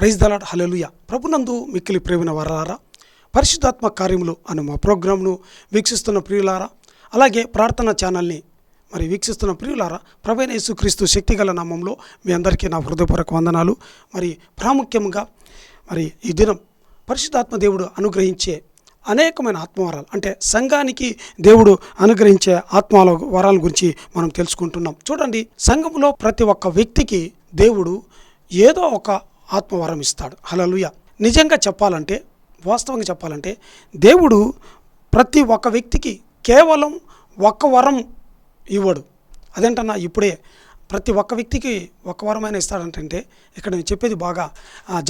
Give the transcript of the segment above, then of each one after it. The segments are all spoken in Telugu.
ప్రైజ్ దలాడ్ హలలుయ ప్రభునందు మిక్కిలి ప్రేమిన వరారా పరిశుద్ధాత్మ కార్యములు అనే మా ప్రోగ్రాంను వీక్షిస్తున్న ప్రియులారా అలాగే ప్రార్థన ఛానల్ని మరి వీక్షిస్తున్న ప్రియులారా ప్రవీణ యేసుక్రీస్తు శక్తిగల నామంలో మీ అందరికీ నా హృదయపూర్వక వందనాలు. మరి ప్రాముఖ్యంగా మరి ఈ దినం పరిశుద్ధాత్మ దేవుడు అనుగ్రహించే అనేకమైన ఆత్మవరాలు అంటే సంఘానికి దేవుడు అనుగ్రహించే ఆత్మల వరాల గురించి మనం తెలుసుకుంటున్నాం. చూడండి సంఘంలో ప్రతి ఒక్క వ్యక్తికి దేవుడు ఏదో ఒక ఆత్మవరం ఇస్తాడు. హలలుయ నిజంగా చెప్పాలంటే వాస్తవంగా చెప్పాలంటే దేవుడు ప్రతి ఒక్క వ్యక్తికి కేవలం ఒక్క వరం ఇవ్వడు. అదేంటన్నా ఇప్పుడే ప్రతి ఒక్క వ్యక్తికి ఒక్క వరమైన ఇస్తాడంటే ఇక్కడ నేను చెప్పేది బాగా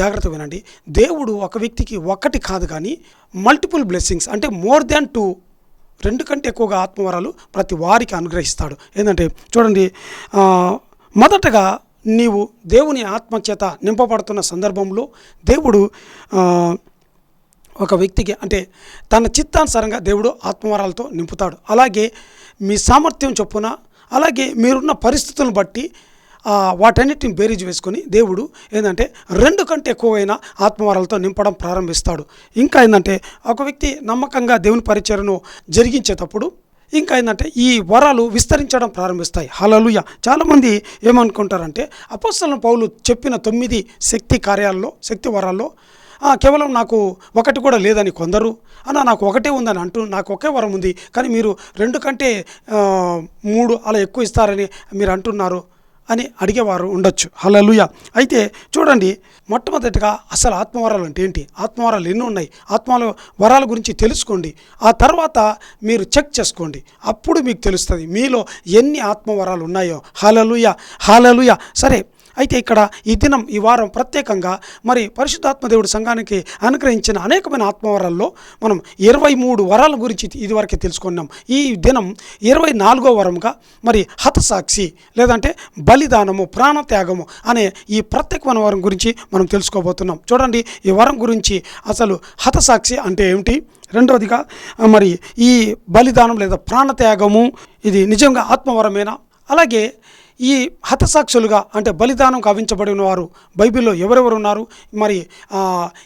జాగ్రత్త వినండి. దేవుడు ఒక వ్యక్తికి ఒక్కటి కాదు కానీ మల్టిపుల్ బ్లెస్సింగ్స్ అంటే మోర్ దాన్ టూ రెండు కంటే ఎక్కువగా ఆత్మవరాలు ప్రతి వారికి అనుగ్రహిస్తాడు. ఏంటంటే చూడండి మొదటగా నీవు దేవుని ఆత్మచేత నింపబడుతున్న సందర్భంలో దేవుడు ఒక వ్యక్తికి అంటే తన చిత్తానుసారంగా దేవుడు ఆత్మవరాలతో నింపుతాడు. అలాగే మీ సామర్థ్యం చొప్పున అలాగే మీరున్న పరిస్థితులను బట్టి వాటన్నిటిని బేరీజ్ వేసుకొని దేవుడు ఏంటంటే రెండు కంటే ఎక్కువైన ఆత్మవరాలతో నింపడం ప్రారంభిస్తాడు. ఇంకా ఏంటంటే ఒక వ్యక్తి నమ్మకంగా దేవుని పరిచయను జరిగించేటప్పుడు ఇంకా ఏంటంటే ఈ వరాలు విస్తరించడం ప్రారంభిస్తాయి. హలలుయ చాలామంది ఏమనుకుంటారంటే అపోస్తల పౌలు చెప్పిన తొమ్మిది శక్తి కార్యాల్లో శక్తి వరాల్లో కేవలం నాకు ఒకటి కూడా లేదని కొందరు. అన్న నాకు ఒకటే ఉందని అంటూ నాకు ఒకే వరం ఉంది. కానీ మీరు రెండు కంటే మూడు అలా ఎక్కువ ఇస్తారని మీరు అంటున్నారు. అని అడిగేవారు ఉండొచ్చు. హలలుయ అయితే చూడండి మొట్టమొదటిగా అసలు ఆత్మవరాలు అంటే ఏంటి? ఆత్మవరాలు ఎన్ని ఉన్నాయి. ఆత్మల వరాల గురించి తెలుసుకోండి. ఆ తర్వాత మీరు చెక్ చేసుకోండి. అప్పుడు మీకు తెలుస్తుంది మీలో ఎన్ని ఆత్మవరాలు ఉన్నాయో. హలలుయ హలలుయ సరే అయితే ఇక్కడ ఈ దినం ఈ వారం ప్రత్యేకంగా మరి పరిశుద్ధాత్మదేవుడు సంఘానికి అనుగ్రహించిన అనేకమైన ఆత్మవరాల్లో మనం ఇరవై మూడు వరాల గురించి ఇదివరకే తెలుసుకున్నాం. ఈ దినం ఇరవై నాలుగో వరంగా మరి హతసాక్షి లేదంటే బలిదానము ప్రాణత్యాగము అనే ఈ ప్రత్యేకమైన వరం గురించి మనం తెలుసుకోబోతున్నాం. చూడండి ఈ వరం గురించి అసలు హతసాక్షి అంటే ఏమిటి? రెండవదిగా మరి ఈ బలిదానం లేదా ప్రాణత్యాగము ఇది నిజంగా ఆత్మవరమేనా? అలాగే ఈ హతసాక్షులుగా అంటే బలిదానం కావించబడిన వారు బైబిల్లో ఎవరెవరు ఉన్నారు మరి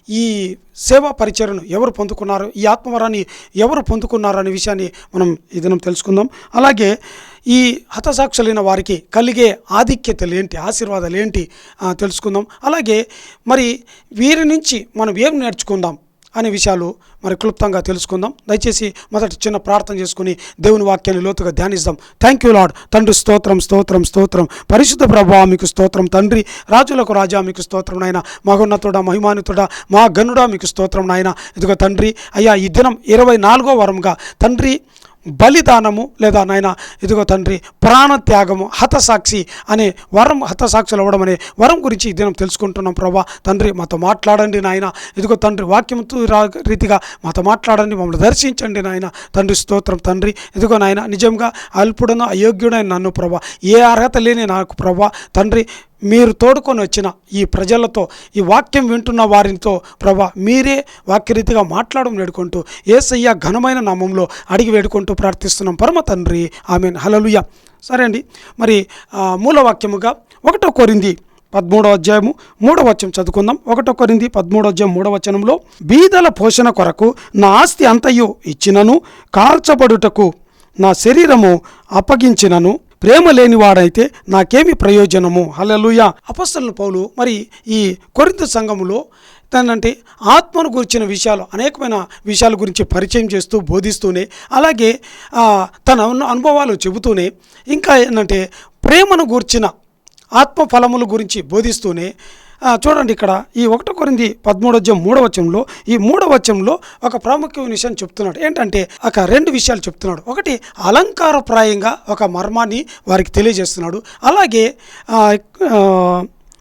ఈ సేవా పరిచయను ఎవరు పొందుకున్నారు? ఈ ఆత్మవరాన్ని ఎవరు పొందుకున్నారు అనే విషయాన్ని మనం ఈ దినం తెలుసుకుందాం. అలాగే ఈ హతసాక్షులైన వారికి కలిగే ఆధిక్యతలు ఏంటి ఆశీర్వాదాలు ఏంటి తెలుసుకుందాం. అలాగే మరి వీరి నుంచి మనం ఏం నేర్చుకుందాం? అనే విషయాలు మరి క్లుప్తంగా తెలుసుకుందాం. దయచేసి మొదటి చిన్న ప్రార్థన చేసుకుని దేవుని వాక్యాన్ని లోతుగా ధ్యానిస్తాం థ్యాంక్ యూ లాడ్ తండ్రి స్తోత్రం స్తోత్రం స్తోత్రం. పరిశుద్ధ ప్రభావ మీకు స్తోత్రం. తండ్రి రాజులకు రాజా మీకు స్తోత్రం నాయన. మహోన్నతుడా మహిమానుతుడా మా గనుడా మీకు స్తోత్రం నాయన. ఇదిగో తండ్రి అయ్యా ఈ దినం ఇరవై నాలుగో వరంగా తండ్రి బలిదానము లేదా నాయన ఇదిగో తండ్రి ప్రాణత్యాగము హతసాక్షి అనే వరం హతసాక్షులు అవ్వడం అనే వరం గురించి ఈ దినం తెలుసుకుంటున్నాం ప్రభా. తండ్రి మాతో మాట్లాడండి నాయన. ఇదిగో తండ్రి వాక్యంతో రీతిగా మాతో మాట్లాడండి మమ్మల్ని దర్శించండి నాయన. తండ్రి స్తోత్రం తండ్రి. ఇదిగో నాయన నిజంగా అల్పుడను అయోగ్యుడైన నన్ను ప్రభా. ఏ అర్హత లేని నాకు ప్రభా. తండ్రి మీరు తోడుకొని వచ్చిన ఈ ప్రజలతో ఈ వాక్యం వింటున్న వారితో ప్రభా మీరే వాక్యరీతిగా మాట్లాడడం వేడుకుంటూ ఏసయ్య ఘనమైన నామంలో అడిగి వేడుకుంటూ ప్రార్థిస్తున్నాం. పరమ తండ్రి ఆమెన్. హలలుయ సరే అండి మరి మూలవాక్యముగా ఒకటో కోరింది పదమూడో అధ్యాయము మూడవ వచనం చదువుకుందాం. ఒకటో కొరింది పదమూడో అధ్యాయం మూడవ వచనంలో బీదల పోషణ కొరకు నా ఆస్తి అంతయు ఇచ్చినను కాల్చబడుటకు నా శరీరము అప్పగించినను ప్రేమ లేనివాడైతే నాకేమి ప్రయోజనము? హల్లెలూయ. అపస్తల పౌలు మరి ఈ కొరింత సంఘములో తనంటే ఆత్మను గురించిన విషయాలు అనేకమైన విషయాల గురించి పరిచయం చేస్తూ బోధిస్తూనే అలాగే తన అనుభవాలు చెబుతూనే ఇంకా ఏంటంటే ప్రేమను గూర్చిన ఆత్మ ఫలముల గురించి బోధిస్తూనే చూడండి ఇక్కడ ఈ ఒకటో కొరింది పదమూడోద్యం అధ్యాయం మూడవ వచనంలో ఈ మూడవ వచనంలో ఒక ప్రాముఖ్య విషయం చెప్తున్నాడు. ఏంటంటే ఒక రెండు విషయాలు చెప్తున్నాడు. ఒకటి అలంకారప్రాయంగా ఒక మర్మాన్ని వారికి తెలియజేస్తున్నాడు. అలాగే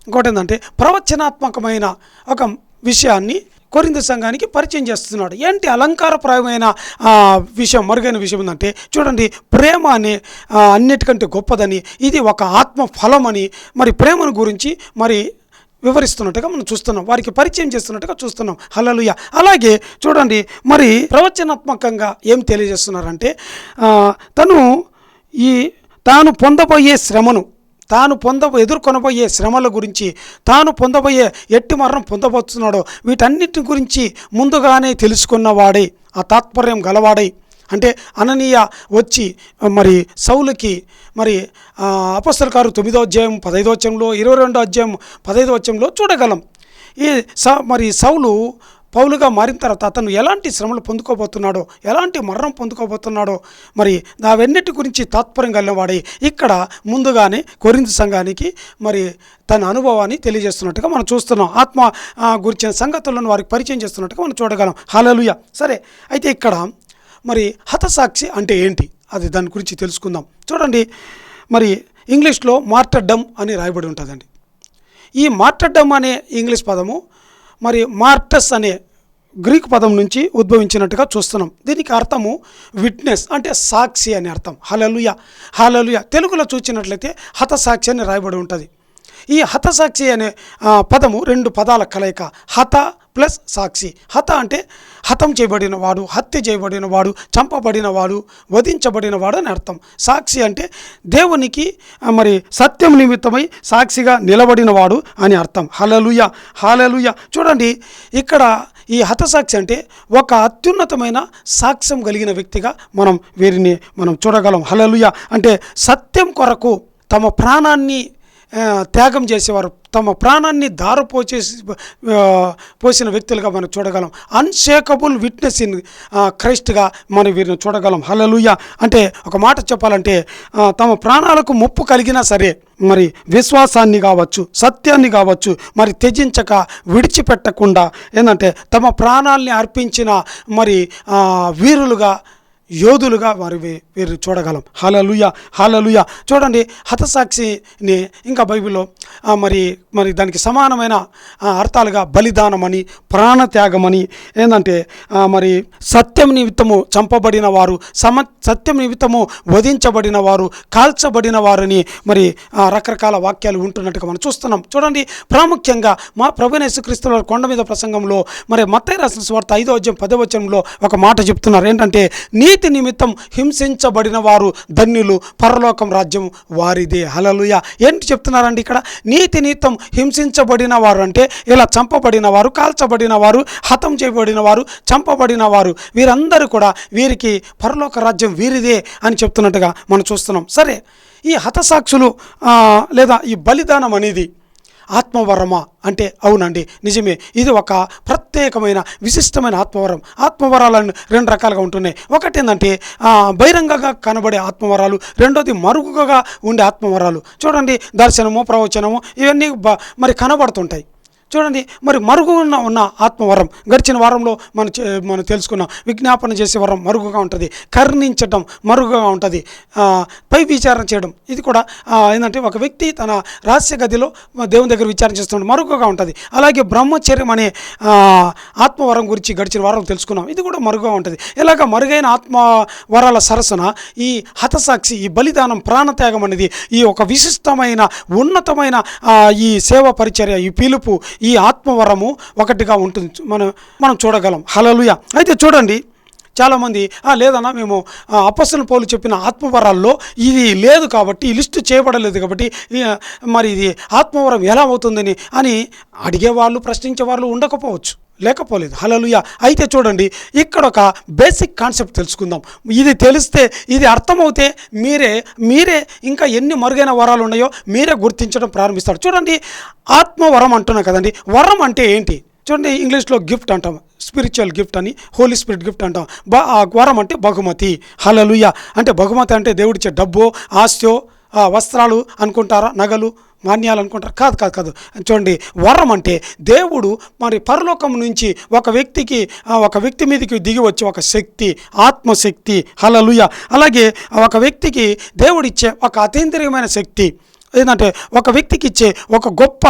ఇంకోటి ఏంటంటే ప్రవచనాత్మకమైన ఒక విషయాన్ని కొరింద సంఘానికి పరిచయం చేస్తున్నాడు. ఏంటి అలంకారప్రాయమైన విషయం మరుగైన విషయం ఏంటంటే చూడండి ప్రేమ అనే అన్నిటికంటే గొప్పదని ఇది ఒక ఆత్మ ఫలమని మరి ప్రేమను గురించి మరి వివరిస్తున్నట్టుగా మనం చూస్తున్నాం. వారికి పరిచయం చేస్తున్నట్టుగా చూస్తున్నాం. హలలుయ అలాగే చూడండి మరి ప్రవచనాత్మకంగా ఏం తెలియజేస్తున్నారంటే తను ఈ తాను పొందబోయే శ్రమను తాను పొంద ఎదుర్కొనబోయే శ్రమల గురించి తాను పొందబోయే ఎట్టి మరణం పొందబోతున్నాడో వీటన్నిటి గురించి ముందుగానే తెలుసుకున్నవాడే ఆ తాత్పర్యం గలవాడై అంటే అననీయ వచ్చి మరి సౌలుకి మరి అపస్తల కారు తొమ్మిదో అధ్యాయం పదైదో అధ్యాయంలో ఇరవై రెండో అధ్యాయం పదైదో అధ్యాయంలో చూడగలం. ఈ స మరి సౌలు పౌలుగా మారిన తర్వాత అతను ఎలాంటి శ్రమలు పొందుకోబోతున్నాడో ఎలాంటి మరణం పొందుకోబోతున్నాడో మరి అవన్నిటి గురించి తాత్పర్యం కలిగినవాడే ఇక్కడ ముందుగానే కొరింత సంఘానికి మరి తన అనుభవాన్ని తెలియజేస్తున్నట్టుగా మనం చూస్తున్నాం. ఆత్మ గురించిన సంగతులను వారికి పరిచయం చేస్తున్నట్టుగా మనం చూడగలం. హాలలుయ. సరే అయితే ఇక్కడ మరి హతసాక్షి అంటే ఏంటి? అది దాని గురించి తెలుసుకుందాం. చూడండి మరి ఇంగ్లీష్లో మార్టర్డమ్ అని రాయబడి ఉంటుందండి. ఈ మార్టర్డమ్ అనే ఇంగ్లీష్ పదము మరి మార్టస్ అనే గ్రీక్ పదం నుంచి ఉద్భవించినట్టుగా చూస్తున్నాం. దీనికి అర్థము విట్నెస్ అంటే సాక్షి అని అర్థం. హలలుయ హలలుయ తెలుగులో చూసినట్లయితే హతసాక్షి అని రాయబడి ఉంటుంది. ఈ హతసాక్షి అనే పదము రెండు పదాల కలయిక హత ప్లస్ సాక్షి. హత అంటే హతం చేయబడిన వాడు హత్య చేయబడిన వాడు చంపబడిన వాడు వధించబడిన వాడు అని అర్థం. సాక్షి అంటే దేవునికి మరి సత్యం నిమిత్తమై సాక్షిగా నిలబడిన వాడు అని అర్థం. హలలుయ హలలుయ చూడండి ఇక్కడ ఈ హతసాక్షి అంటే ఒక అత్యున్నతమైన సాక్ష్యం కలిగిన వ్యక్తిగా మనం వీరిని మనం చూడగలం. హలలుయ అంటే సత్యం కొరకు తమ ప్రాణాన్ని త్యాగం చేసేవారు. తమ ప్రాణాన్ని దారు పోచేసి పోసిన వ్యక్తులుగా మనం చూడగలం. అన్షేకబుల్ విట్నెస్ ఇన్ క్రైస్ట్గా మనం వీరిని చూడగలం. హలలుయ అంటే ఒక మాట చెప్పాలంటే తమ ప్రాణాలకు ముప్పు కలిగినా సరే మరి విశ్వాసాన్ని కావచ్చు సత్యాన్ని కావచ్చు మరి త్యజించక విడిచిపెట్టకుండా ఏంటంటే తమ ప్రాణాల్ని అర్పించిన మరి వీరులుగా యోధులుగా వారివి వీరు చూడగలం. Hallelujah hallelujah. చూడండి హతసాక్షిని ఇంకా బైబిల్లో మరి మరి దానికి సమానమైన ఆ, అర్థాలుగా బలిదానమని ప్రాణత్యాగమని ఏంటంటే మరి సత్యం నిమిత్తము చంపబడిన వారు సమ సత్యం నిమిత్తము వధించబడిన వారు కాల్చబడిన వారని మరి రకరకాల వాక్యాలు ఉంటున్నట్టుగా మనం చూస్తున్నాం. చూడండి ప్రాముఖ్యంగా మా ప్రభుని యేసుక్రీస్తుల కొండ మీద ప్రసంగంలో మరి మత్తయి రాసిన స్వార్థ ఐదో అధ్యాయం పదవచనంలో ఒక మాట చెప్తున్నారు. ఏంటంటే నీతి నిమిత్తం రక్షించబడిన వారు ధన్యులు. పరలోకం రాజ్యం వారిదే. హలలుయ ఏంటి చెప్తున్నారండి ఇక్కడ? నీతి నిమిత్తం హింసించబడిన వారు అంటే ఇలా చంపబడిన వారు కాల్చబడిన వారు హతం చేయబడిన వారు చంపబడిన వారు వీరందరూ కూడా వీరికి పరలోక రాజ్యం వీరిదే అని చెప్తున్నట్టుగా మనం చూస్తున్నాం. సరే ఈ హతసాక్షులు లేదా ఈ బలిదానం అనేది ఆత్మవరమా? అంటే అవునండి నిజమే. ఇది ఒక ప్రత్యేకమైన విశిష్టమైన ఆత్మవరం. ఆత్మవరాలను రెండు రకాలుగా ఉంటున్నాయి. ఒకటి ఏంటంటే బహిరంగంగా కనబడే ఆత్మవరాలు రెండోది మరుగుగా ఉండే ఆత్మవరాలు. చూడండి దర్శనము ప్రవచనము ఇవన్నీ బ- మరి కనబడుతుంటాయి. చూడండి మరి మరుగున ఉన్న ఆత్మవరం గడిచిన వారంలో మనం చే- మనం తెలుసుకున్నాం విజ్ఞాపన చేసే వరం మరుగుగా ఉంటుంది కర్ణించటం మరుగుగా ఉంటుంది పై విచారణ చేయడం. ఇది కూడా ఏంటంటే ఒక వ్యక్తి తన రహస్య గదిలో దేవుని దగ్గర విచారణ చేస్తున్నాడు మరుగుగా ఉంటుంది. అలాగే బ్రహ్మచర్యం అనే ఆత్మవరం గురించి గడిచిన వారం తెలుసుకున్నాం. ఇది కూడా మరుగుగా ఉంటుంది. ఇలాగ మరుగైన ఆత్మ వరాల సరసన ఈ హతసాక్షి ఈ బలిదానం ప్రాణత్యాగం అనేది ఈ ఒక విశిష్టమైన ఉన్నతమైన ఈ సేవ పరిచర్య ఈ పిలుపు ఈ ఆత్మవరము ఒకటిగా ఉంటుంది. మనం మనం చూడగలం. హలలుయ అయితే చూడండి. చాలామంది లేదన్నా మేము అపస్సుల పోలు చెప్పిన ఆత్మవరాల్లో ఇది లేదు కాబట్టి ఈ లిస్టు చేయబడలేదు కాబట్టి మరి ఇది ఆత్మవరం ఎలా అవుతుందని అని అడిగేవాళ్ళు ప్రశ్నించే వాళ్ళు ఉండకపోవచ్చు లేకపోలేదు. హలలుయ అయితే చూడండి ఇక్కడ ఒక బేసిక్ కాన్సెప్ట్ తెలుసుకుందాం. ఇది తెలిస్తే ఇది అర్థమవుతే మీరే మీరే ఇంకా ఎన్ని మరుగైన వరాలు ఉన్నాయో మీరే గుర్తించడం ప్రారంభిస్తారు. చూడండి ఆత్మవరం అంటున్నాం కదండి. వరం అంటే ఏంటి? చూడండి ఇంగ్లీష్లో గిఫ్ట్ అంటాం. స్పిరిచువల్ గిఫ్ట్ అని హోలీ స్పిరిట్ గిఫ్ట్ అంటాం. బ ఆ వరం అంటే బహుమతి. హలలుయ అంటే బహుమతి అంటే దేవుడిచ్చే డబ్బు ఆస్తో ఆ, వస్త్రాలు అనుకుంటారా నగలు మాన్యాలు అనుకుంటారు? కాదు కాదు కాదు. చూడండి వరం అంటే దేవుడు మరి పరలోకం నుంచి ఒక వ్యక్తికి ఒక వ్యక్తి మీదకి దిగి వచ్చే ఒక శక్తి ఆత్మశక్తి. హలలుయ అలాగే ఒక వ్యక్తికి దేవుడిచ్చే ఒక అతీంద్రియమైన శక్తి. ఏంటంటే ఒక వ్యక్తికి ఇచ్చే ఒక గొప్ప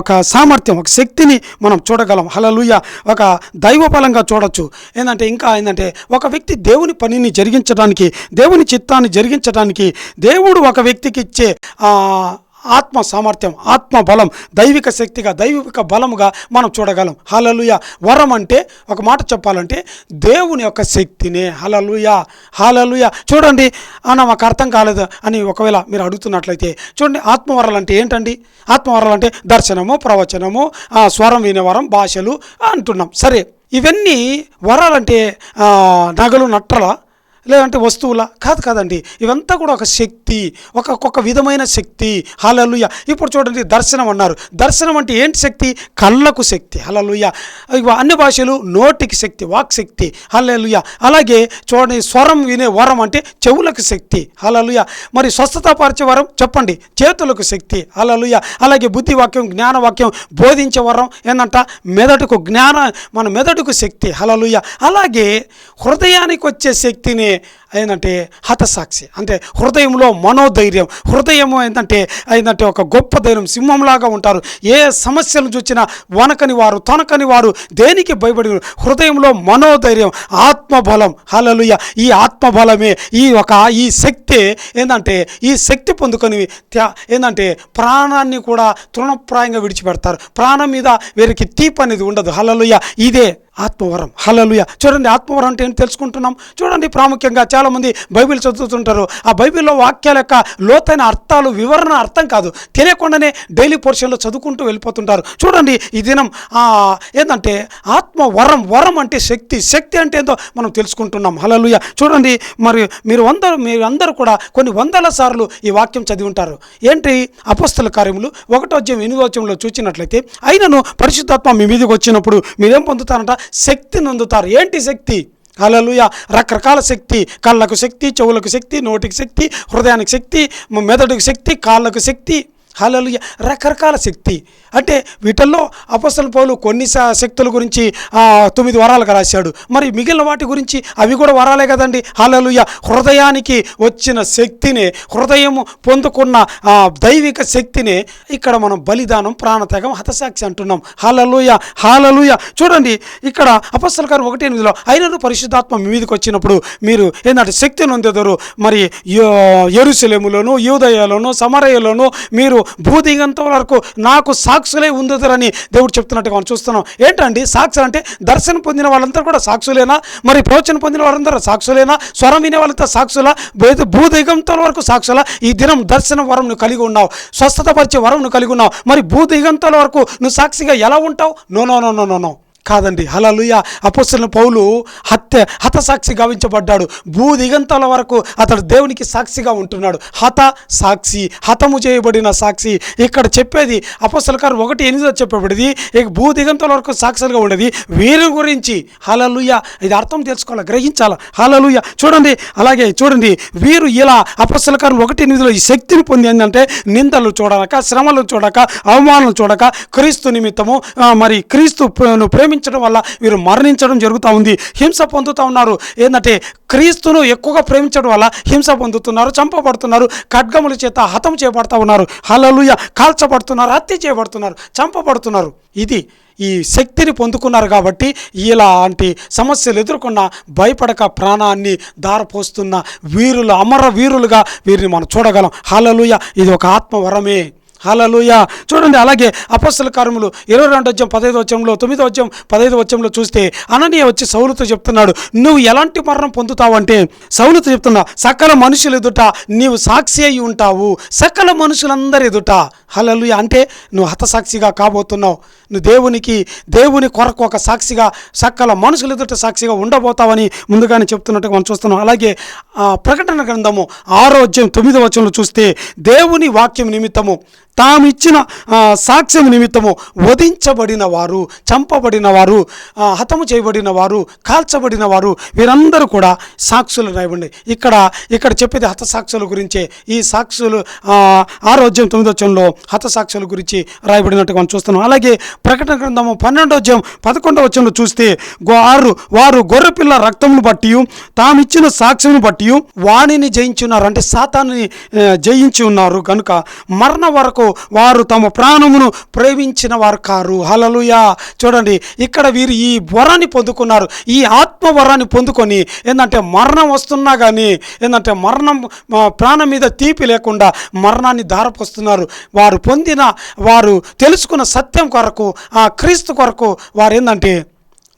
ఒక సామర్థ్యం ఒక శక్తిని మనం చూడగలం. హలలుయ ఒక దైవబలంగా చూడొచ్చు. ఏంటంటే ఇంకా ఏంటంటే ఒక వ్యక్తి దేవుని పనిని జరిగించడానికి దేవుని చిత్తాన్ని జరిగించడానికి దేవుడు ఒక వ్యక్తికి ఇచ్చే ఆత్మ సామర్థ్యం ఆత్మ బలం దైవిక శక్తిగా దైవిక బలముగా మనం చూడగలం. హలలుయ వరం అంటే ఒక మాట చెప్పాలంటే దేవుని యొక్క శక్తినే. హలలుయ హలలుయ చూడండి అన్న మాకు అర్థం కాలేదు అని ఒకవేళ మీరు అడుగుతున్నట్లయితే చూడండి ఆత్మవరాలు అంటే ఏంటండి? ఆత్మవరాలు అంటే దర్శనము ప్రవచనము స్వరం వినేవరం భాషలు అంటున్నాం. సరే ఇవన్నీ వరాలంటే నగలు నట్టల? లేదంటే వస్తువుల కాదు కాదండి. ఇవంతా కూడా ఒక శక్తి ఒక ఒక్కొక్క విధమైన శక్తి. హలలుయ ఇప్పుడు చూడండి దర్శనం అన్నారు. దర్శనం అంటే ఏంటి శక్తి? కళ్ళకు శక్తి. హలలుయ అన్ని భాషలు నోటికి శక్తి వాక్ శక్తి. హలలుయ అలాగే చూడండి స్వరం వినే వరం అంటే చెవులకు శక్తి. హలలుయ మరి స్వస్థత పరిచే వరం చెప్పండి. చేతులకు శక్తి. హలలుయ అలాగే బుద్ధి వాక్యం జ్ఞాన వాక్యం బోధించే వరం ఏంటంట మెదడుకు జ్ఞాన మన మెదడుకు శక్తి. హలలుయ అలాగే హృదయానికి వచ్చే శక్తిని ఏంటంటే హతసాక్షి. అంటే హృదయంలో మనోధైర్యం. హృదయం ఏంటంటే ఏంటంటే ఒక గొప్ప ధైర్యం. సింహంలాగా ఉంటారు. ఏ సమస్యలను చూసినా వనకని వారు తొనకని వారు దేనికి భయపడి హృదయంలో మనోధైర్యం ఆత్మబలం. హలలుయ ఈ ఆత్మబలమే ఈ ఒక ఈ శక్తి ఏంటంటే ఈ శక్తి పొందుకొని త్యా- ఏంటంటే ప్రాణాన్ని కూడా తృణప్రాయంగా విడిచిపెడతారు. ప్రాణం మీద వీరికి తీపి అనేది ఉండదు. హలలుయ ఇదే ఆత్మవరం. హలలుయ చూడండి ఆత్మవరం అంటే ఏంటి తెలుసుకుంటున్నాం? చూడండి ప్రాముఖ్యంగా చాలామంది బైబిల్ చదువుతుంటారు. ఆ బైబిల్లో వాక్యాల యొక్క లోతైన అర్థాలు వివరణ అర్థం కాదు. తెలియకుండానే డైలీ పోర్షన్లో చదువుకుంటూ వెళ్ళిపోతుంటారు. చూడండి ఈ దినం ఏంటంటే ఆత్మ వరం వరం అంటే శక్తి. శక్తి అంటే ఏందో మనం తెలుసుకుంటున్నాం. హలలుయ చూడండి మరి మీరు అందరూ మీరు అందరూ కూడా కొన్ని వందల సార్లు ఈ వాక్యం చదివి ఉంటారు. ఏంటి? అపస్తుల కార్యములు ఒకటో అధ్యాయం ఎనిమిదో చూచినట్లయితే అయినను పరిశుద్ధాత్మ మీ మీదకి వచ్చినప్పుడు మీరేం పొందుతారంట? శక్తిని అందుతారు ఏంటి శక్తి? అలలుయ రకరకాల శక్తి. కళ్ళకు శక్తి చెవులకు శక్తి నోటికి శక్తి హృదయానికి శక్తి మెదడుకు శక్తి కాళ్ళకు శక్తి. హల్లెలూయ. రకరకాల శక్తి. అంటే వీటిల్లో అపసల పౌలు కొన్ని శక్తుల గురించి తొమ్మిది వరాలుగా రాశాడు. మరి మిగిలిన వాటి గురించి అవి కూడా వరాలే కదండి. హల్లెలూయ. హృదయానికి వచ్చిన శక్తిని హృదయము పొందుకున్న ఆ, దైవిక శక్తిని ఇక్కడ మనం బలిదానం ప్రాణత్యాగం హతసాక్షి అంటున్నాం. హాలలుయ హాలలుయ చూడండి ఇక్కడ అపస్సల గారు ఒకటి ఎనిమిదిలో అయినను పరిశుద్ధాత్మ మీ మీదకి వచ్చినప్పుడు మీరు ఏంటంటే శక్తిని పొందెదరు మరి యో- యెరూషలేములోను యూదయలోను సమరయలోను మీరు భూదిగంతం వరకు నాకు సాక్షులే ఉందరని దేవుడు చెప్తున్నట్టుగా మనం చూస్తున్నాం. ఏంటండి? సాక్షులు అంటే దర్శనం పొందిన వాళ్ళంతా కూడా సాక్షులేనా? మరి ప్రవచనం పొందిన వాళ్ళందరూ సాక్షులేనా? స్వరం వినే వాళ్ళంతా సాక్షులా? భూ- భూదిగంతం వరకు సాక్షులా? ఈ దినం దర్శన వరం నువ్వు కలిగి ఉన్నావు. స్వస్థత పరిచే వరం నువ్వు కలిగి ఉన్నావు. మరి భూదిగంతాల వరకు నువ్వు సాక్షిగా ఎలా ఉంటావు? No no no no no no. కాదండి. హలలుయ అపస్తుల పౌలు హత్య హతసాక్షి గావించబడ్డాడు. భూ దిగంతాల వరకు అతడు దేవునికి సాక్షిగా ఉంటున్నాడు. హత సాక్షి హతము చేయబడిన సాక్షి. ఇక్కడ చెప్పేది అపస్తుల ఒకటి ఎనిమిదిలో చెప్పబడింది. ఇక భూ దిగంతాల వరకు సాక్షులుగా ఉండేది వీరి గురించి. హలలుయ ఇది అర్థం తెలుసుకోవాలి? గ్రహించాలా? హలలుయ చూడండి. అలాగే చూడండి. వీరు ఇలా అపస్తుల ఒకటి ఎనిమిదిలో ఈ శక్తిని పొంది ఏంటంటే నిందలు చూడక శ్రమలు చూడక అవమానం చూడక క్రీస్తు నిమిత్తము మరి క్రీస్తు ప్రేమి ప్రేమించడం వల్ల వీరు మరణించడం జరుగుతూ ఉంది. హింస పొందుతూ ఉన్నారు. ఏంటంటే క్రీస్తును ఎక్కువగా ప్రేమించడం వల్ల హింస పొందుతున్నారు చంపబడుతున్నారు ఖడ్గముల చేత హతం చేయబడతా ఉన్నారు. హలలుయ కాల్చబడుతున్నారు హత్య చేయబడుతున్నారు చంపబడుతున్నారు. ఇది ఈ శక్తిని పొందుకున్నారు కాబట్టి ఇలాంటి సమస్యలు ఎదుర్కొన్న భయపడక ప్రాణాన్ని దారపోస్తున్న వీరులు అమర వీరులుగా వీరిని మనం చూడగలం. హలలుయ ఇది ఒక ఆత్మవరమే. హలలుయ చూడండి అలాగే అపస్సుల కార్యములు ఇరవై రెండు వచ్చాం పదహైదు వచ్చంలో తొమ్మిదో వచ్చాం పదహైదు వచ్చంలో చూస్తే అననీయ వచ్చి సౌలుతో చెప్తున్నాడు నువ్వు ఎలాంటి మరణం పొందుతావంటే సౌలుతో చెప్తున్నా సకల మనుషులు ఎదుట నీవు సాక్షి అయి ఉంటావు. సకల మనుషులందరి ఎదుట. హలలుయ అంటే నువ్వు హతసాక్షిగా కాబోతున్నావు. నువ్వు దేవునికి దేవుని కొరకు ఒక సాక్షిగా సకల మనుషుల ఎదుట సాక్షిగా ఉండబోతావని ముందుగానే చెప్తున్నట్టుగా మనం చూస్తున్నాం. అలాగే ప్రకటన గ్రంథము ఆరోగ్యం అధ్యాయం తొమ్మిదో వచనంలో చూస్తే దేవుని వాక్యం నిమిత్తము తామిచ్చిన ఇచ్చిన సాక్ష్యం నిమిత్తము వధించబడిన వారు చంపబడిన వారు హతము చేయబడిన వారు కాల్చబడిన వారు వీరందరూ కూడా సాక్షులు రాయబండి ఇక్కడ ఇక్కడ చెప్పేది హత సాక్షుల గురించే. ఈ సాక్షులు ఆరోగ్యం తొమ్మిదో చంలో హత సాక్షుల గురించి రాయబడినట్టుగా మనం చూస్తున్నాం. అలాగే ప్రకటన గ్రంథము పన్నెండో అధ్యాయం పదకొండవ వచనంలో చూస్తే వారు వారు గొర్రెపిల్ల రక్తమును బట్టి తామిచ్చిన సాక్ష్యమును బట్టి వాణిని జయించున్నారు. అంటే సాతాన్ని జయించి ఉన్నారు. కనుక మరణ వరకు వారు తమ ప్రాణమును ప్రేమించిన వారు కారు. హలలుయా చూడండి ఇక్కడ వీరు ఈ వరాన్ని పొందుకున్నారు. ఈ ఆత్మ వరాన్ని పొందుకొని ఏంటంటే మరణం వస్తున్నా కానీ ఏంటంటే మరణం ప్రాణం మీద తీపి లేకుండా మరణాన్ని దారపోస్తున్నారు వారు పొందిన వారు తెలుసుకున్న సత్యం కొరకు ఆ క్రీస్తు కొరకు వారు ఏంటంటే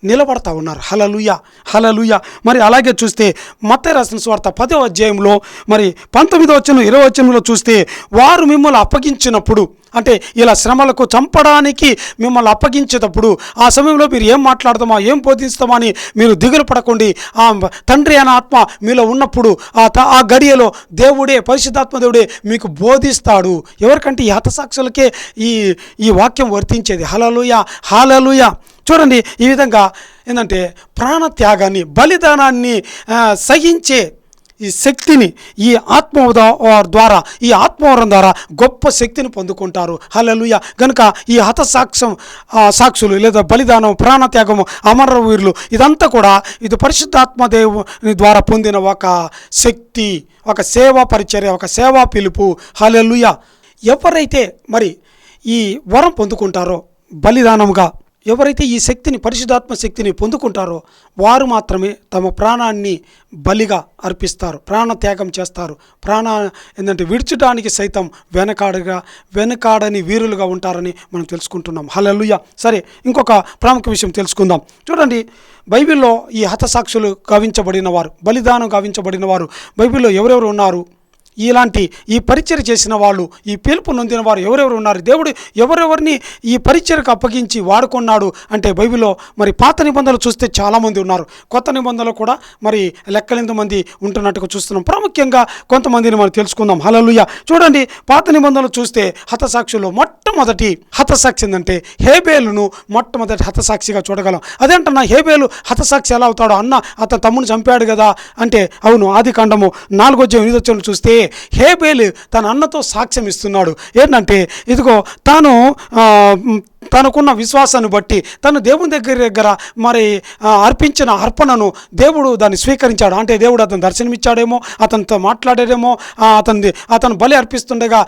నిలబడతా ఉన్నారు. హలలుయ హలలుయ మరి అలాగే చూస్తే మత్త రాసిన స్వార్థ పదో అధ్యాయంలో మరి పంతొమ్మిదో వచ్చిన ఇరవై వచనంలో చూస్తే వారు మిమ్మల్ని అప్పగించినప్పుడు అంటే ఇలా శ్రమలకు చంపడానికి మిమ్మల్ని అప్పగించేటప్పుడు ఆ సమయంలో మీరు ఏం మాట్లాడదామా ఏం బోధిస్తామా అని మీరు దిగులు పడకండి. ఆ తండ్రి అనే ఆత్మ మీలో ఉన్నప్పుడు ఆ త- ఆ గడియలో దేవుడే పరిశుద్ధాత్మ దేవుడే మీకు బోధిస్తాడు. ఎవరికంటే ఈ హతసాక్షులకే ఈ ఈ వాక్యం వర్తించేది. హలలుయ హాలలుయ చూడండి ఈ విధంగా ఏంటంటే ప్రాణత్యాగాన్ని బలిదానాన్ని సహించే ఈ శక్తిని ఈ ఆత్మ ద్వారా ఈ ఆత్మవరం ద్వారా గొప్ప శక్తిని పొందుకుంటారు. హలలుయ గనుక ఈ హతసాక్ష్యం సాక్షులు లేదా బలిదానం ప్రాణత్యాగము అమరవీరులు ఇదంతా కూడా ఇది పరిశుద్ధాత్మ దేవుని ద్వారా పొందిన ఒక శక్తి ఒక సేవా పరిచర్య ఒక సేవా పిలుపు. హలలుయ ఎవరైతే మరి ఈ వరం పొందుకుంటారో బలిదానముగా ఎవరైతే ఈ శక్తిని పరిశుధాత్మ శక్తిని పొందుకుంటారో వారు మాత్రమే తమ ప్రాణాన్ని బలిగా అర్పిస్తారు. ప్రాణ త్యాగం చేస్తారు. ప్రాణ ఏంటంటే విడిచడానికి సైతం వెనకాడగా వెనకాడని వీరులుగా ఉంటారని మనం తెలుసుకుంటున్నాం. హలలుయ సరే ఇంకొక ప్రాముఖ్య విషయం తెలుసుకుందాం. చూడండి బైబిల్లో ఈ హతసాక్షులు గావించబడిన వారు బలిదానం గావించబడిన వారు బైబిల్లో ఎవరెవరు ఉన్నారు? ఇలాంటి ఈ పరిచయ చేసిన వాళ్ళు ఈ పిలుపు నొందిన వారు ఎవరెవరు ఉన్నారు? దేవుడు ఎవరెవరిని ఈ పరిచయకు అప్పగించి వాడుకున్నాడు? అంటే బైబిల్లో మరి పాత నిబంధనలు చూస్తే చాలామంది ఉన్నారు. కొత్త నిబంధనలు కూడా మరి లెక్కలెంత మంది ఉంటున్నట్టుగా చూస్తున్నాం. ప్రాముఖ్యంగా కొంతమందిని మనం తెలుసుకుందాం. హలలుయ చూడండి పాత నిబంధనలు చూస్తే హతసాక్షులు మొట్టమొదటి హతసాక్షి ఏంటంటే హేబేలును మొట్టమొదటి హతసాక్షిగా చూడగలం. అదేంటన్నా హేబేలు హతసాక్షి ఎలా అవుతాడో? అన్న అతను తమ్ముని చంపాడు కదా అంటే అవును ఆది కాండము నాలుగో ఎనిమిదో చూస్తే హేబేలు తన అన్నతో సాక్ష్యం ఇస్తున్నాడు. ఏంటంటే ఇదిగో తాను ఆ, తనకున్న విశ్వాసాన్ని బట్టి తను దేవుని దగ్గర దగ్గర మరి అర్పించిన అర్పణను దేవుడు దాన్ని స్వీకరించాడు. అంటే దేవుడు అతను దర్శనమిచ్చాడేమో అతనితో మాట్లాడాడేమో అతని అతను బలి అర్పిస్తుండగా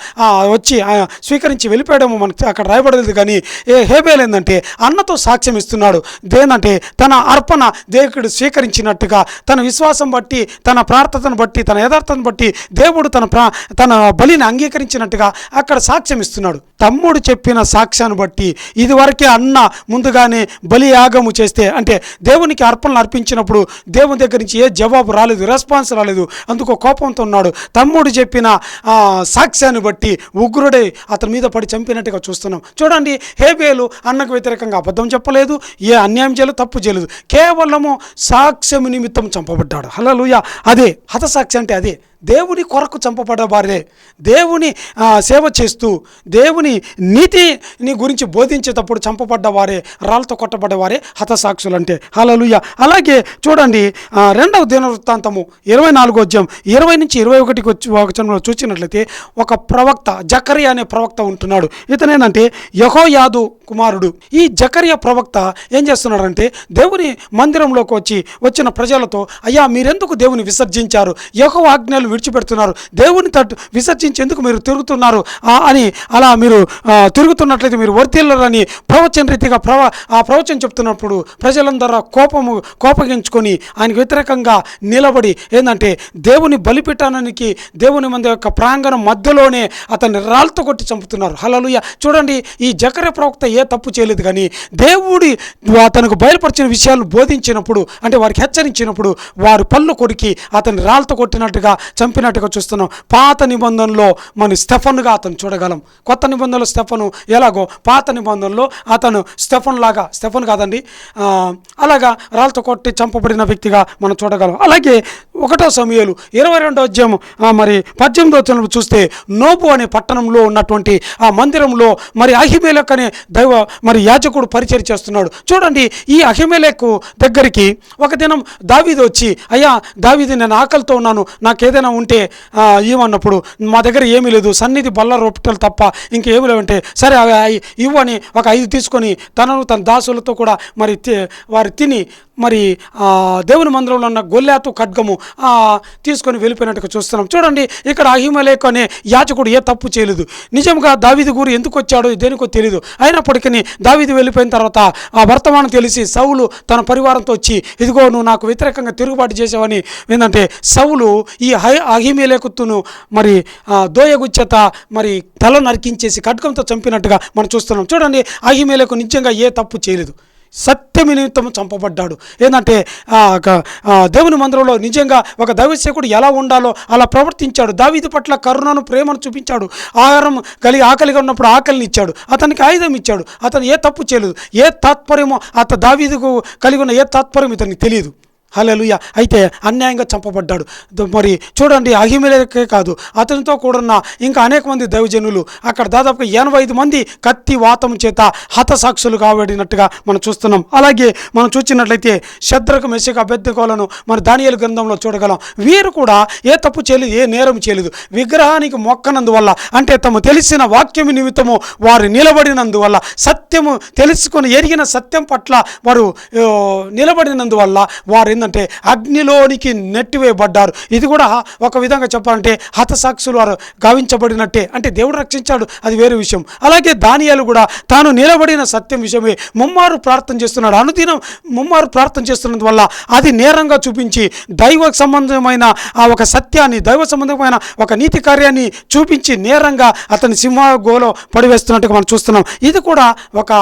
వచ్చి స్వీకరించి వెళ్ళిపోయాడేమో మనకి అక్కడ రాయబడలేదు. కానీ ఏ హేబేల్ ఏంటంటే అన్నతో సాక్ష్యం ఇస్తున్నాడు. దేనంటే తన అర్పణ దేవుడు స్వీకరించినట్టుగా తన విశ్వాసం బట్టి తన ప్రార్థతను బట్టి తన యథార్థతను బట్టి దేవుడు తన ప్రా తన బలిని అంగీకరించినట్టుగా అక్కడ సాక్ష్యం ఇస్తున్నాడు. తమ్ముడు చెప్పిన సాక్ష్యాన్ని బట్టి ఇదివరకే అన్న ముందుగానే బలియాగము చేస్తే అంటే దేవునికి అర్పణలు అర్పించినప్పుడు దేవుని దగ్గర నుంచి ఏ జవాబు రాలేదు రెస్పాన్స్ రాలేదు. అందుకు కోపంతో ఉన్నాడు. తమ్ముడు చెప్పిన సాక్ష్యాన్ని బట్టి ఉగ్రుడే అతని మీద పడి చంపినట్టుగా చూస్తున్నాం. చూడండి హేబేలు అన్నకు వ్యతిరేకంగా అబద్ధం చెప్పలేదు ఏ అన్యాయం చేయలేదు తప్పు చేయలేదు. కేవలము సాక్ష్యం నిమిత్తం చంపబడ్డాడు. హలలుయ అదే హతసాక్షి అంటే అదే. దేవుని కొరకు చంపబడబారే దేవుని సేవ చేస్తూ దేవుని నీతిని గురించి బోధించేటప్పుడు చంపబడ్డవారే రాళ్ళతో కొట్టబడ్డవారే హతసాక్షులు అంటే హలలుయ అలాగే చూడండి రెండవ దినవృత్తాంతము ఇరవై నాలుగో అధ్యాయం ఇరవై నుంచి ఇరవై ఒకటికి వచ్చి వచనంలో చూసినట్లయితే ఒక ప్రవక్త జకరియా అనే ప్రవక్త ఉంటున్నాడు. ఇతనేనంటే యహోయాదు కుమారుడు. ఈ జకరియా ప్రవక్త ఏం చేస్తున్నాడంటే దేవుని మందిరంలోకి వచ్చి వచ్చిన ప్రజలతో అయ్యా మీరెందుకు దేవుని విసర్జించారు? యహో ఆజ్ఞలు విడిచిపెడుతున్నారు. దేవుని తట్టు విసర్జించేందుకు మీరు తిరుగుతున్నారు. అని అలా మీరు తిరుగుతున్నట్లయితే మీరు వర్తిల్లరని ప్రవచన రీతిగా ప్రవ ఆ ప్రవచనం చెప్తున్నప్పుడు ప్రజలందరూ కోపము కోపగించుకొని ఆయనకు వ్యతిరేకంగా నిలబడి ఏంటంటే దేవుని బలిపీఠానికి దేవుని మంది యొక్క ప్రాంగణం మధ్యలోనే అతన్ని రాళ్ళతో కొట్టి చంపుతున్నారు. హలలుయ చూడండి ఈ జకర ప్రవక్త ఏ తప్పు చేయలేదు కానీ దేవుడి అతనికి బయలుపరిచిన విషయాలు బోధించినప్పుడు అంటే వారికి హెచ్చరించినప్పుడు వారు పళ్ళు కొరికి అతన్ని రాళ్ళతో కొట్టినట్టుగా చంపినట్టుగా చూస్తున్నాం. పాత నిబంధనలో మన స్టెఫన్గా అతను చూడగలం. కొత్త నిబంధనలో స్టెఫను ఎలాగో పాత నిబంధనలో అతను స్టెఫన్ లాగా స్టెఫన్ కాదండి అలాగా రాళ్ళతో కొట్టి చంపబడిన వ్యక్తిగా మనం చూడగలం. అలాగే ఒకటో సమయాలు ఇరవై రెండో అధ్యాయం మరి పద్దెనిమిదో వచనంలో చూస్తే నోపు అనే పట్టణంలో ఉన్నటువంటి ఆ మందిరంలో మరి అహిమేలక్ అనే దైవ మరి యాజకుడు పరిచయం చేస్తున్నాడు. చూడండి ఈ అహిమేలకు దగ్గరికి ఒక దినం దావీది వచ్చి అయ్యా దావీది నేను ఆకలితో ఉన్నాను నాకు ఏదైనా ఉంటే ఇవ్వన్నప్పుడు మా దగ్గర ఏమీ లేదు. సన్నిధి బల్ల రొట్టెలు తప్ప ఇంకేమి లేవంటే సరే అవి ఇవ్వని ఒక ఐదు తీసుకొని తనను తన దాసులతో కూడా మరి వారు తిని మరి దేవుని మందిరంలో ఉన్న గొల్లాతు ఖడ్గము తీసుకొని వెళ్ళిపోయినట్టుగా చూస్తున్నాం. చూడండి ఇక్కడ అహిమలేఖ అనే యాచకుడు ఏ తప్పు చేయలేదు. నిజంగా దావిది గురి ఎందుకు వచ్చాడో దేనికో తెలియదు అయినప్పటికీ దావిది వెళ్ళిపోయిన తర్వాత ఆ వర్తమానం తెలిసి సౌలు తన పరివారంతో వచ్చి ఇదిగో నువ్వు నాకు వ్యతిరేకంగా తిరుగుబాటు చేసావని ఏంటంటే సౌలు ఈ హై అహిమేలేకుతును మరి దోయగుచ్చత మరి తల నరికించేసి ఖడ్గంతో చంపినట్టుగా మనం చూస్తున్నాం. చూడండి అహిమేలకు నిజంగా ఏ తప్పు చేయలేదు. సత్యమి నిమిత్తం చంపబడ్డాడు ఏంటంటే దేవుని మందిరంలో నిజంగా ఒక దైవసేకుడు ఎలా ఉండాలో అలా ప్రవర్తించాడు. దావీదు పట్ల కరుణను ప్రేమను చూపించాడు. ఆహారం కలిగి ఆకలిగా ఉన్నప్పుడు ఆకలిని ఇచ్చాడు. అతనికి ఆయుధం ఇచ్చాడు. అతను ఏ తప్పు చేయలేదు. ఏ తాత్పర్యమో అత దావీదుకు కలిగి ఉన్న ఏ తాత్పర్యం ఇతనికి తెలియదు. హలలుయ అయితే అన్యాయంగా చంపబడ్డాడు. మరి చూడండి అహిమేలకే కాదు అతనితో కూడున్న ఇంకా అనేక మంది దైవజనులు అక్కడ దాదాపుగా ఎనభై ఐదు మంది కత్తి వాతం చేత హతసాక్షులు కాబడినట్టుగా మనం చూస్తున్నాం. అలాగే మనం చూసినట్లయితే శత్రుకు మెస్సిక అభ్యర్థికోలను మన దానియల గ్రంథంలో చూడగలం. వీరు కూడా ఏ తప్పు చేయలేదు ఏ నేరం చేయలేదు. విగ్రహానికి మొక్కనందువల్ల అంటే తమ తెలిసిన వాక్యము నిమిత్తము వారు నిలబడినందువల్ల సత్యము తెలుసుకొని ఎరిగిన సత్యం పట్ల వారు నిలబడినందువల్ల వారు ఏంటంటే అగ్నిలోనికి నెట్టివేయబడ్డారు. ఇది కూడా ఒక విధంగా చెప్పాలంటే హతసాక్షులు వారు గావించబడినట్టే. అంటే దేవుడు రక్షించాడు అది వేరే విషయం. అలాగే దానియాలు కూడా తాను నిలబడిన సత్యం విషయమే. ముమ్మారు ప్రార్థన చేస్తున్నాడు. అనుదినం ముమ్మారు ప్రార్థన చేస్తున్నందువల్ల అది నేరంగా చూపించి దైవ సంబంధమైన ఆ ఒక సత్యాన్ని దైవ సంబంధమైన ఒక నీతి కార్యాన్ని చూపించి నేరంగా అతని సింహ గోలో పడివేస్తున్నట్టుగా మనం చూస్తున్నాం. ఇది కూడా ఒక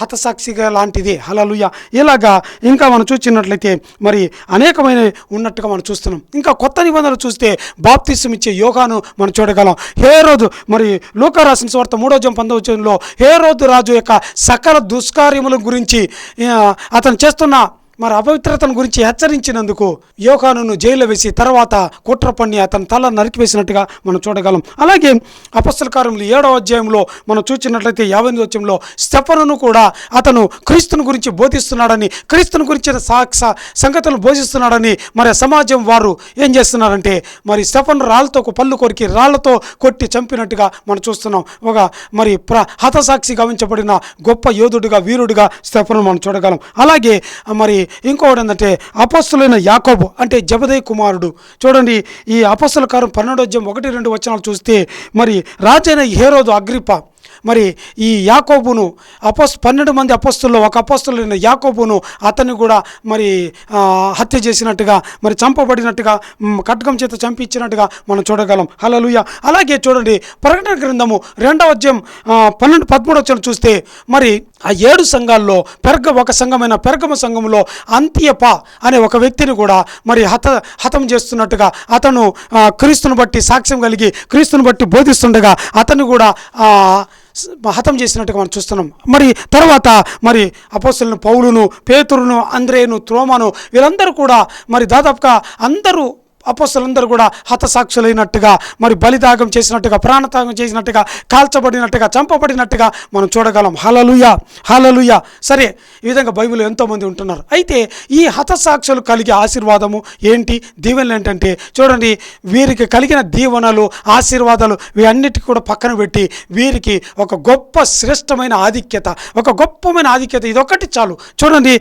హతసాక్షిగా లాంటిది. హలలుయ ఇలాగా ఇంకా మనం చూసినట్లయితే మరి అనేకమైన ఉన్నట్టుగా మనం చూస్తున్నాం. ఇంకా కొత్త నిబంధనలు చూస్తే బాప్తిసం ఇచ్చే యోగాను మనం చూడగలం. హే రోజు మరి లూకా రాసిన స్వార్థ మూడో జం పంతొమ్మిదిలో హే రోజు రాజు యొక్క సకల దుష్కార్యముల గురించి అతను చేస్తున్న మరి అపవిత్రతను గురించి హెచ్చరించినందుకు యోగాను జైల్లో వేసి తర్వాత కుట్ర పన్ని అతని తల నరికివేసినట్టుగా మనం చూడగలం. అలాగే అపస్తుల కార్యంలో ఏడవ అధ్యాయంలో మనం చూసినట్లయితే యాభై ఎనిమిది అధ్యాయంలో స్టెఫనును కూడా అతను క్రీస్తుని గురించి బోధిస్తున్నాడని క్రీస్తుని గురించిన సాక్ష సంగతులను బోధిస్తున్నాడని మరి సమాజం వారు ఏం చేస్తున్నారంటే మరి స్టెఫన్ రాళ్ళతో పళ్ళు కొరికి రాళ్ళతో కొట్టి చంపినట్టుగా మనం చూస్తున్నాం. ఒక మరి ప్ర హతసాక్షి గమనించబడిన గొప్ప యోధుడిగా వీరుడిగా స్టెఫన్ మనం చూడగలం. అలాగే మరి ఇంకొకటి ఏంటంటే అపస్సులైన యాకోబు అంటే జబదయ్ కుమారుడు. చూడండి ఈ అపస్సుల కారం పన్నెండో ఒకటి రెండు వచనాలు చూస్తే మరి రాజైన హేరోదు అగ్రిప మరి ఈ యాకోబును అపోస్ పన్నెండు మంది అపస్తుల్లో ఒక అపస్తులైన యాకోబును అతన్ని కూడా మరి హత్య చేసినట్టుగా మరి చంపబడినట్టుగా మ్, చేత చంపించినట్టుగా మనం చూడగలం. హలలుయ అలాగే చూడండి ప్రకటన గ్రంథము రెండవ అధ్యాయం పన్నెండు పదమూడు వచ్చిన చూస్తే మరి ఆ ఏడు సంఘాల్లో పెరగ ఒక సంఘమైన పెరగమ సంఘంలో అంత్యప అనే ఒక వ్యక్తిని కూడా మరి హత హతం చేస్తున్నట్టుగా అతను క్రీస్తును బట్టి సాక్ష్యం కలిగి క్రీస్తుని బట్టి బోధిస్తుండగా అతను కూడా హతం చేసినట్టుగా మనం చూస్తున్నాం. మరి తర్వాత మరి అపోస్తులను పౌలును పేతురును అంద్రేను త్రోమను వీళ్ళందరూ కూడా మరి దాదాపుగా అందరూ అపస్సులందరూ కూడా హతసాక్షులైనట్టుగా మరి బలిదాగం చేసినట్టుగా ప్రాణత్యాగం చేసినట్టుగా కాల్చబడినట్టుగా చంపబడినట్టుగా మనం చూడగలం. హలలుయ హలలుయ సరే ఈ విధంగా బైబిల్ ఎంతోమంది ఉంటున్నారు. అయితే ఈ హతసాక్షులు కలిగే ఆశీర్వాదము ఏంటి? దీవెనలు ఏంటంటే చూడండి వీరికి కలిగిన దీవెనలు ఆశీర్వాదాలు వీటన్నిటికీ కూడా పక్కన పెట్టి వీరికి ఒక గొప్ప శ్రేష్టమైన ఆధిక్యత ఒక గొప్పమైన ఆధిక్యత ఇదొకటి చాలు. చూడండి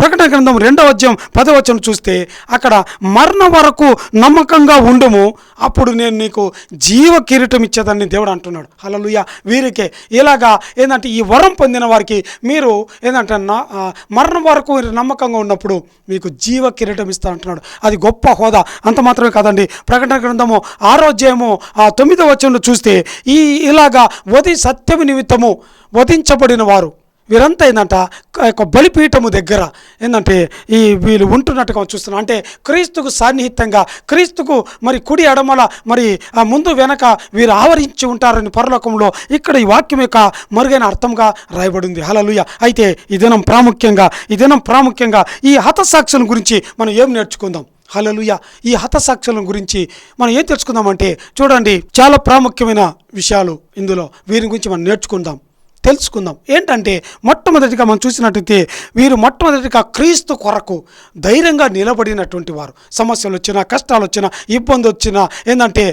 ప్రకటన గ్రంథం రెండవ అధ్యాయం పదవచనం చూస్తే అక్కడ మరణం వరకు నమ్మకంగా ఉండుము అప్పుడు నేను నీకు జీవ కిరీటం ఇచ్చేదని దేవుడు అంటున్నాడు. హలలుయ వీరికే ఇలాగా ఏంటంటే ఈ వరం పొందిన వారికి మీరు ఏంటంటే నా- మరణం వరకు నమ్మకంగా ఉన్నప్పుడు మీకు జీవ కిరీటం ఇస్తా అంటున్నాడు. అది గొప్ప హోదా. అంత మాత్రమే కాదండి. ప్రకటన గ్రంథము ఆరోగ్యము ఆ తొమ్మిదో వచనంలో చూస్తే ఈ ఇలాగా వధి సత్యము నిమిత్తము వధించబడిన వారు. వీరంతా ఏంటంట ఒక బలిపీఠము దగ్గర ఏంటంటే ఈ వీళ్ళు ఉంటున్నట్టుగా చూస్తున్నాం. అంటే క్రీస్తుకు సాన్నిహితంగా క్రీస్తుకు మరి కుడి ఎడమల మరి ఆ ముందు వెనక వీరు ఆవరించి ఉంటారని పరలోకంలో ఇక్కడ ఈ వాక్యం యొక్క మరుగైన అర్థంగా రాయబడింది. హలలుయ అయితే ఈ దినం ప్రాముఖ్యంగా ఈ దినం ప్రాముఖ్యంగా ఈ హతసాక్షుల గురించి మనం ఏం నేర్చుకుందాం? హలలుయ ఈ హతసాక్షుల గురించి మనం ఏం తెలుసుకుందామంటే చూడండి చాలా ప్రాముఖ్యమైన విషయాలు ఇందులో. వీరి గురించి మనం నేర్చుకుందాం. తెలుసుకుందాం. ఏంటంటే మొట్టమొదటిగా మనం చూసినట్టయితే వీరు మొట్టమొదటిగా క్రీస్తు కొరకు ధైర్యంగా నిలబడినటువంటి వారు. సమస్యలు వచ్చినా కష్టాలు వచ్చినా ఇబ్బంది వచ్చినా ఏంటంటే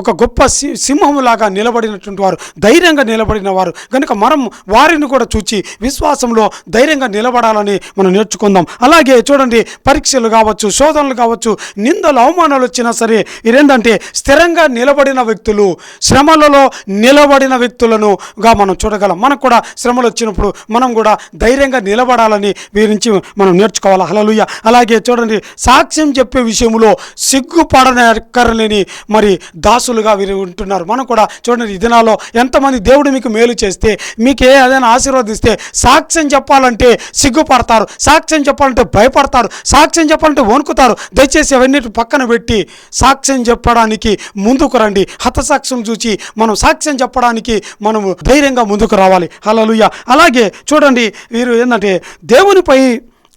ఒక గొప్ప సి సింహంలాగా నిలబడినటువంటి వారు ధైర్యంగా నిలబడిన వారు. కనుక మనం వారిని కూడా చూచి విశ్వాసంలో ధైర్యంగా నిలబడాలని మనం నేర్చుకుందాం. అలాగే చూడండి పరీక్షలు కావచ్చు శోధనలు కావచ్చు నిందలు అవమానాలు వచ్చినా సరే ఇదేంటంటే స్థిరంగా నిలబడిన వ్యక్తులు శ్రమలలో నిలబడిన వ్యక్తులను గా మనం చూడగలం మనకు కూడా శ్రమలు వచ్చినప్పుడు మనం కూడా ధైర్యంగా నిలబడాలని వీరి నుంచి మనం నేర్చుకోవాలి. హలలుయ అలాగే చూడండి సాక్ష్యం చెప్పే విషయంలో సిగ్గుపడనక్కర్లేని మరి దాసులుగా వీరు ఉంటున్నారు. మనం కూడా చూడండి ఈ దినాల్లో ఎంతమంది దేవుడు మీకు మేలు చేస్తే మీకు ఏ ఏదైనా ఆశీర్వదిస్తే సాక్ష్యం చెప్పాలంటే సిగ్గుపడతారు. సాక్ష్యం చెప్పాలంటే భయపడతారు. సాక్ష్యం చెప్పాలంటే వణుకుతారు. దయచేసి అవన్నీ పక్కన పెట్టి సాక్ష్యం చెప్పడానికి ముందుకు రండి. హతసాక్ష్యం చూచి మనం సాక్ష్యం చెప్పడానికి మనము ధైర్యంగా ముందుకు రావాలి. హలలుయ అలాగే చూడండి వీరు ఏంటంటే దేవునిపై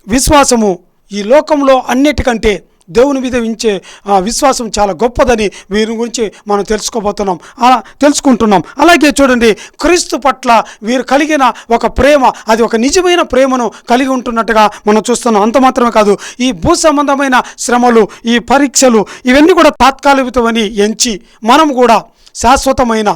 విశ్వాసము ఈ లోకంలో అన్నిటికంటే దేవుని మీద ఉంచే ఆ, విశ్వాసం చాలా గొప్పదని వీరి గురించి మనం తెలుసుకోబోతున్నాం. అలా తెలుసుకుంటున్నాం. అలాగే చూడండి క్రీస్తు పట్ల వీరు కలిగిన ఒక ప్రేమ అది ఒక నిజమైన ప్రేమను కలిగి ఉంటున్నట్టుగా మనం చూస్తున్నాం. అంత మాత్రమే కాదు ఈ భూ సంబంధమైన శ్రమలు ఈ పరీక్షలు ఇవన్నీ కూడా తాత్కాలికమని ఎంచి మనం కూడా శాశ్వతమైన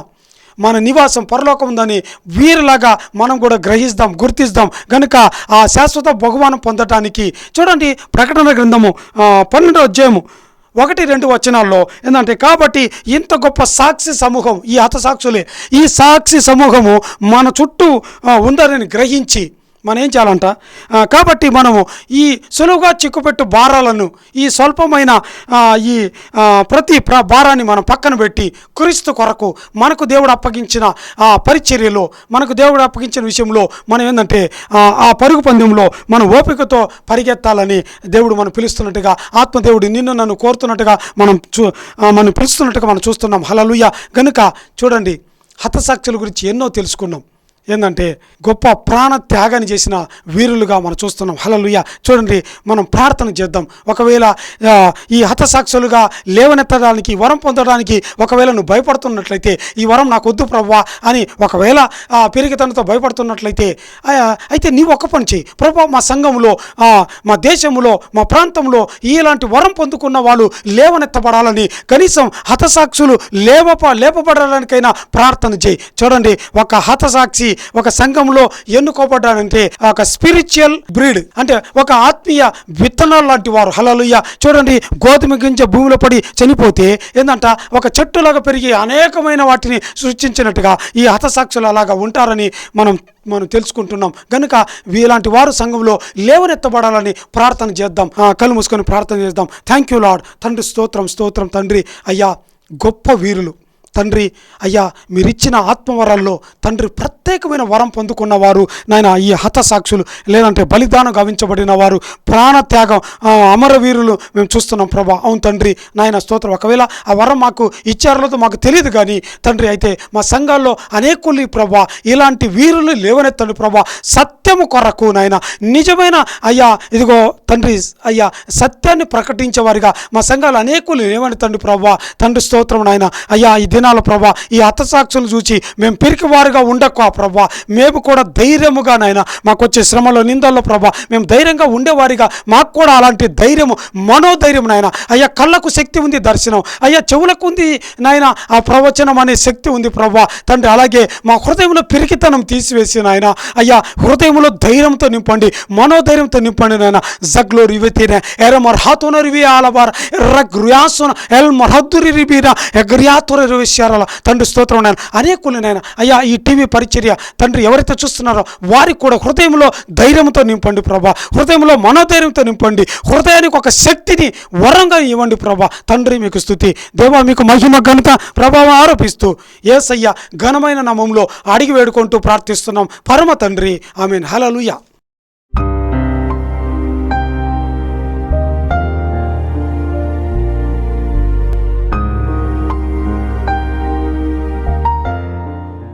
మన నివాసం పరలోకం ఉందని వీరిలాగా మనం కూడా గ్రహిస్తాం గుర్తిస్తాం. కనుక ఆ శాశ్వత భగవానం పొందటానికి చూడండి ప్రకటన గ్రంథము పన్నెండో అధ్యాయము ఒకటి రెండు వచనాల్లో ఏంటంటే కాబట్టి ఇంత గొప్ప సాక్షి సమూహం ఈ హతసాక్షులే ఈ సాక్షి సమూహము మన చుట్టూ ఆ, ఉందని గ్రహించి మనం ఏం చేయాలంట కాబట్టి మనము ఈ సులువుగా చిక్కుపెట్టు భారాలను ఈ స్వల్పమైన ఈ ప్రతి ప్ర భారాన్ని మనం పక్కన పెట్టి క్రీస్తు కొరకు మనకు దేవుడు అప్పగించిన ఆ పరిచర్యలో మనకు దేవుడు అప్పగించిన విషయంలో మనం ఏంటంటే ఆ, పరుగు పందెంలో మనం ఓపికతో పరిగెత్తాలని దేవుడు మనం పిలుస్తున్నట్టుగా ఆత్మదేవుడు నిన్ను నన్ను కోరుతున్నట్టుగా మనం చూ మనం పిలుస్తున్నట్టుగా మనం చూస్తున్నాం. హలలుయ గనుక చూడండి హతసాక్షుల గురించి ఎన్నో తెలుసుకున్నాం. ఏంటంటే గొప్ప ప్రాణ త్యాగాన్ని చేసిన వీరులుగా మనం చూస్తున్నాం. హలలుయ చూడండి మనం ప్రార్థన చేద్దాం. ఒకవేళ ఈ హతసాక్షులుగా లేవనెత్తడానికి వరం పొందడానికి ఒకవేళ నువ్వు భయపడుతున్నట్లయితే ఈ వరం నాకు వద్దు ప్రవ్వా అని ఒకవేళ ఆ, పెరిగితనంతో భయపడుతున్నట్లయితే అయితే నీవు ఒక పని చేయి. ప్రభా మా సంఘంలో మా దేశంలో మా ప్రాంతంలో ఇలాంటి వరం పొందుకున్న వాళ్ళు లేవనెత్తబడాలని కనీసం హతసాక్షులు లేవప లేపబడాలనికైనా ప్రార్థన చేయి. చూడండి ఒక హతసాక్షి ఒక సంఘంలో ఎన్నుకోబడ్డారంటే ఒక స్పిరిచువల్ బ్రీడ్ అంటే ఒక ఆత్మీయ విత్తనాలు లాంటి వారు. హలలుయ్య చూడండి గోధుమ గింజ భూమిలో పడి చనిపోతే ఏంటంట ఒక చెట్టులాగా పెరిగి అనేకమైన వాటిని సృష్టించినట్టుగా ఈ హతసాక్షులు అలాగా ఉంటారని మనం మనం తెలుసుకుంటున్నాం. కనుక ఇలాంటి వారు సంఘంలో లేవనెత్తబడాలని ప్రార్థన చేద్దాం. కళ్ళు మూసుకొని ప్రార్థన చేద్దాం. థ్యాంక్ యూ లాడ్ తండ్రి స్తోత్రం స్తోత్రం తండ్రి. అయ్యా గొప్ప వీరులు. తండ్రి అయ్యా మీరిచ్చిన ఆత్మవరాల్లో తండ్రి ప్రత్యేకమైన వరం పొందుకున్న వారు నాయన ఈ హతసాక్షులు లేదంటే బలిదానం గావించబడిన వారు ప్రాణత్యాగం అమరవీరులు మేము చూస్తున్నాం ప్రభా. అవును తండ్రి నాయన స్తోత్రం. ఒకవేళ ఆ వరం మాకు ఇచ్చారో మాకు తెలియదు కానీ తండ్రి అయితే మా సంఘాల్లో అనేకులు ప్రభా ఇలాంటి వీరులు లేవనెత్తండి ప్రభా. సత్యము కొరకు నాయన నిజమైన అయ్యా ఇదిగో తండ్రి అయ్యా సత్యాన్ని ప్రకటించేవారిగా మా సంఘాలు అనేకులు లేవనెత్తండి ప్రభా. తండ్రి స్తోత్రం నాయన అయ్యా ఈ దినాల ప్రభా ఈ హతసాక్షులు చూసి మేము పిరికివారుగా ఉండక ప్రభా. మేము కూడా ధైర్యముగా నాయన మాకు వచ్చే శ్రమలో నిందల్లో ప్రభా. మేము ధైర్యంగా ఉండేవారిగా. మాకు కూడా అలాంటి ధైర్యము మనోధైర్యం నాయన. అయ్యా కళ్ళకు శక్తి ఉంది దర్శనం. అయ్యా చెవులకు ఉంది నాయన ఆ ప్రవచనం అనే శక్తి ఉంది ప్రభా. తండ్రి అలాగే మా హృదయంలో పిరికితనం తీసివేసి నాయన. అయ్యా హృదయంలో ధైర్యంతో నింపండి మనోధైర్యంతో నింపండి నాయన. జగ్లో రివితీనే ఎర మర్హాతున రివి ఆలబార్ ఎర్రగ్రుయాసున ఎల్ మరహద్దురి రిబీన ఎగ్రియాతుర రివిశారాల తండ్రి స్తోత్రం నాయన. అనేకులు నాయన అయ్యా ఈ టీవీ పరిచయం దినచర్య తండ్రి ఎవరైతే చూస్తున్నారో వారికి కూడా హృదయంలో ధైర్యంతో నింపండి ప్రభా. హృదయంలో మనోధైర్యంతో నింపండి. హృదయానికి ఒక శక్తిని వరంగా ఇవ్వండి ప్రభా. తండ్రి మీకు స్థుతి. దేవా మీకు మహిమ ఘనత ప్రభావం ఆరోపిస్తూ ఏసయ్య ఘనమైన నామంలో అడిగి వేడుకుంటూ ప్రార్థిస్తున్నాం. పరమ తండ్రి. I mean hallelujah